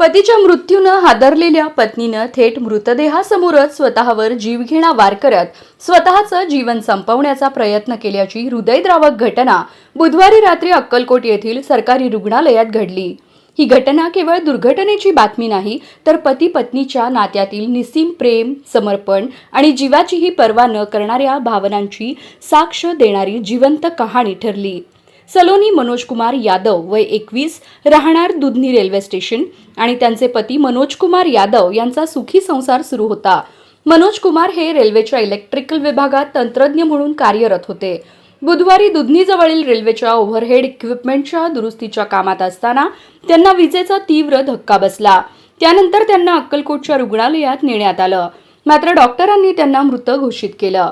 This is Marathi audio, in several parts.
पतीच्या मृत्यूनं हादरलेल्या पत्नीनं थेट मृतदेहासमोरच स्वतःवर जीवघेणा वार करत स्वतःचं जीवन संपवण्याचा प्रयत्न केल्याची हृदयद्रावक घटना बुधवारी रात्री अक्कलकोट येथील सरकारी रुग्णालयात घडली. ही घटना केवळ दुर्घटनेची बातमी नाही तर पती पत्नीच्या नात्यातील निसीम प्रेम समर्पण आणि जीवाचीही पर्वा न करणाऱ्या भावनांची साक्ष देणारी जिवंत कहाणी ठरली. सलोनी मनोज कुमार यादव वय एकवीस राहणार दुधनी रेल्वे स्टेशन. आणि त्यांचे पती मनोज कुमार यादव यांचा सुखी संसार सुरू होता. मनोज कुमार हे रेल्वेच्या इलेक्ट्रिकल विभागात तंत्रज्ञ म्हणून कार्यरत होते. बुधवारी दुधनीजवळील रेल्वेच्या ओव्हरहेड इक्विपमेंटच्या दुरुस्तीच्या कामात असताना त्यांना विजेचा तीव्र धक्का बसला. त्यानंतर त्यांना अक्कलकोटच्या रुग्णालयात नेण्यात आलं. मात्र डॉक्टरांनी त्यांना मृत घोषित केलं.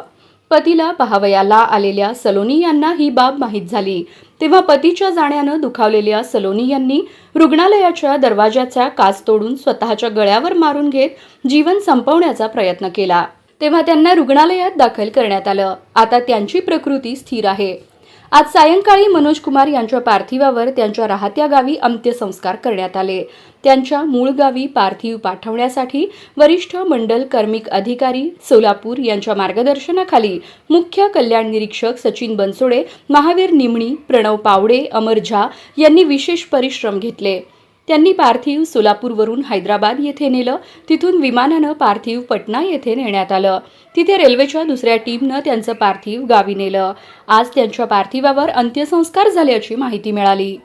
पतीला पहावयाला आलेल्या सलोनी यांना ही बाब माहीत झाली. तेव्हा पतीच्या जाण्यानं दुखावलेल्या सलोनी यांनी रुग्णालयाच्या दरवाजाचा काच तोडून स्वतःच्या गळ्यावर मारून घेत जीवन संपवण्याचा प्रयत्न केला. तेव्हा त्यांना रुग्णालयात दाखल करण्यात आलं. आता त्यांची प्रकृती स्थिर आहे. आज सायंकाळी मनोज कुमार यांच्या पार्थिवावर त्यांच्या राहत्या गावी अंत्यसंस्कार करण्यात आले. त्यांच्या मूळ गावी पार्थिव पाठवण्यासाठी वरिष्ठ मंडल कर्मिक अधिकारी सोलापूर यांच्या मार्गदर्शनाखाली मुख्य कल्याण निरीक्षक सचिन बनसोडे महावीर निमणी प्रणव पावडे अमर झा यांनी विशेष परिश्रम घेतले. त्यांनी पार्थिव सोलापूरवरून हैदराबाद येथे नेलं. तिथून विमानानं पार्थिव पटना येथे नेण्यात आलं. तिथे रेल्वेच्या दुसऱ्या टीमनं त्यांचं पार्थिव गावी नेलं. आज त्यांच्या पार्थिवावर अंत्यसंस्कार झाल्याची माहिती मिळाली.